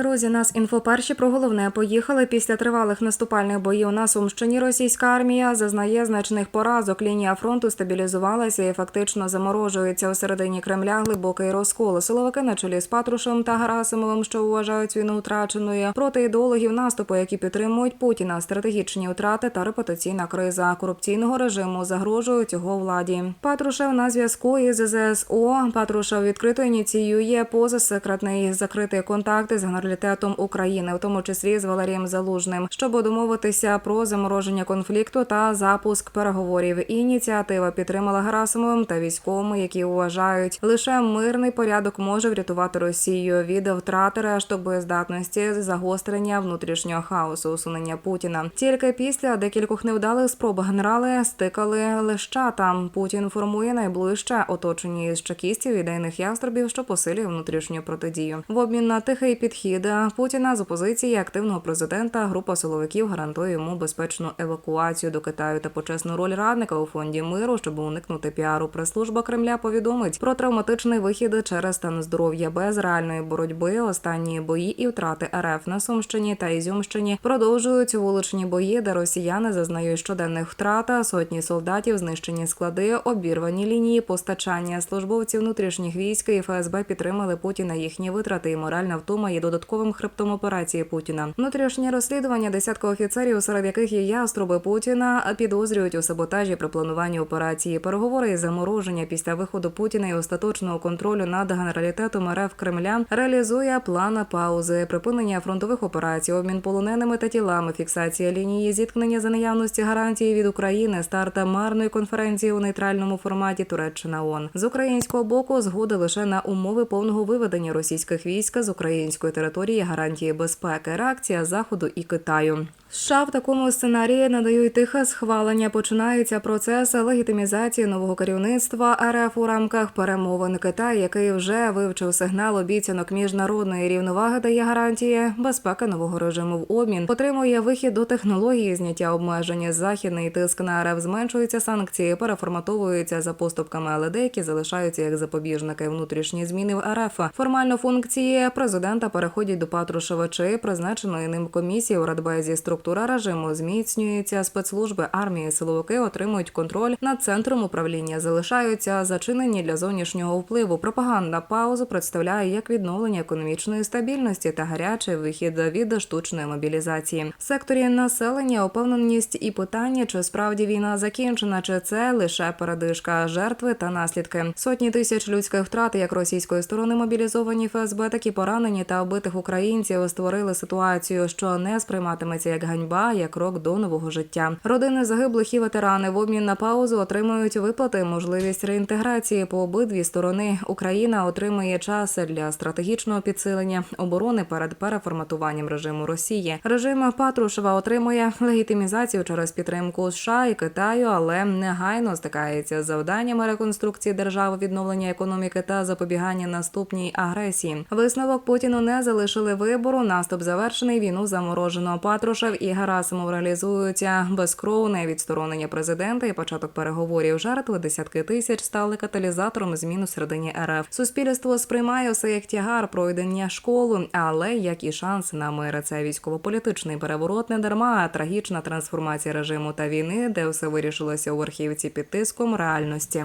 Друзі, нас інфоперші про головне поїхали. Після тривалих наступальних боїв на Сумщині російська армія зазнає значних поразок. Лінія фронту стабілізувалася і фактично заморожується у середині Кремля. Глибокий розкол. Силовики на чолі з Патрушем та Гарасимовим, що вважають війну втраченою проти ідеологів наступу, які підтримують Путіна. Стратегічні втрати та репутаційна криза корупційного режиму загрожують його владі. Патрушев на зв'язку із ЗСО. Патрушев відкрито ініціює позасекретний закритий контакт з генералітетом України, у тому числі з Валерієм Залужним, щоб домовитися про замороження конфлікту та запуск переговорів. Ініціатива підтримала Герасимовим та військовими, які вважають, лише мирний порядок може врятувати Росію від втрати решток боєздатності, загострення внутрішнього хаосу, усунення Путіна. Тільки після декількох невдалих спроб генерали стикали лещата. Путін формує найближче оточення із чекістів ідейних яструбів, що посилює внутрішню протидію. В обмін на тихий підхід Путіна з опозиції активного президента. Група силовиків гарантує йому безпечну евакуацію до Китаю та почесну роль радника у фонді миру, щоб уникнути піару. Прес-служба Кремля повідомить про травматичний вихід через стан здоров'я без реальної боротьби. Останні бої і втрати РФ на Сумщині та Ізюмщині продовжують вуличні бої, де росіяни зазнають щоденних втрат. Сотні солдатів, знищені склади, обірвані лінії постачання. Службовці внутрішніх військ і ФСБ підтримали Путіна. Їхні витрати і моральна втома є додатковим хребтом операції Путіна. Внутрішнє розслідування десятка офіцерів, серед яких є яструби Путіна, підозрюють у саботажі при плануванні операції. Переговори із замороження після виходу Путіна і остаточного контролю над генералітетом РФ Кремля реалізує план паузи, припинення фронтових операцій, обмін полоненими та тілами, фіксація лінії зіткнення за наявності гарантії від України, старта марної конференції у нейтральному форматі Туреччина ООН. з українського боку згоди лише на умови повного виведення російських військ з української території, гарантії безпеки, реакція заходу і Китаю. США в такому сценарії надають тихе схвалення. Починається процес легітимізації нового керівництва РФ у рамках перемовин Китай, який вже вивчив сигнал обіцянок міжнародної рівноваги, дає гарантії безпеки нового режиму в обмін. Отримує вихід до технології зняття обмежень. Західний тиск на РФ зменшується. Санкції переформатовуються за поступками, але деякі залишаються як запобіжники. Внутрішні зміни в РФ. Формально функції президента переходять до Патрушева призначеної ним комісії у Радбезі. Структура режиму зміцнюється. Спецслужби армії силовики отримують контроль над центром управління. Залишаються зачинені для зовнішнього впливу. Пропаганда паузу представляє як відновлення економічної стабільності та гарячий вихід від штучної мобілізації. В секторі населення упевненість і питання, чи справді війна закінчена, чи це лише передишка, жертви та наслідки. Сотні тисяч людських втрат, як російської сторони мобілізовані ФСБ, так і поранені та вбитих українців створили ситуацію, що не сприйматиметься як ганьба, як крок до нового життя. Родини загиблих і ветерани в обмін на паузу отримують виплати, можливість реінтеграції по обидві сторони. Україна отримує час для стратегічного підсилення оборони перед переформатуванням режиму Росії. Режим Патрушева отримує легітимізацію через підтримку США і Китаю, але негайно стикається з завданнями реконструкції держави, відновлення економіки та запобігання наступній агресії. Висновок Путіну не залишили вибору. Наступ завершений. Війну заморожено. Патрушев і Герасимов реалізуються безкровне відсторонення президента і початок переговорів. Жертви десятки тисяч стали каталізатором змін у середині РФ. Суспільство сприймає все як тягар пройдення школу, але як і шанс на мир. Це військово-політичний переворот не дарма, а трагічна трансформація режиму та війни, де все вирішилося у верхівці під тиском реальності.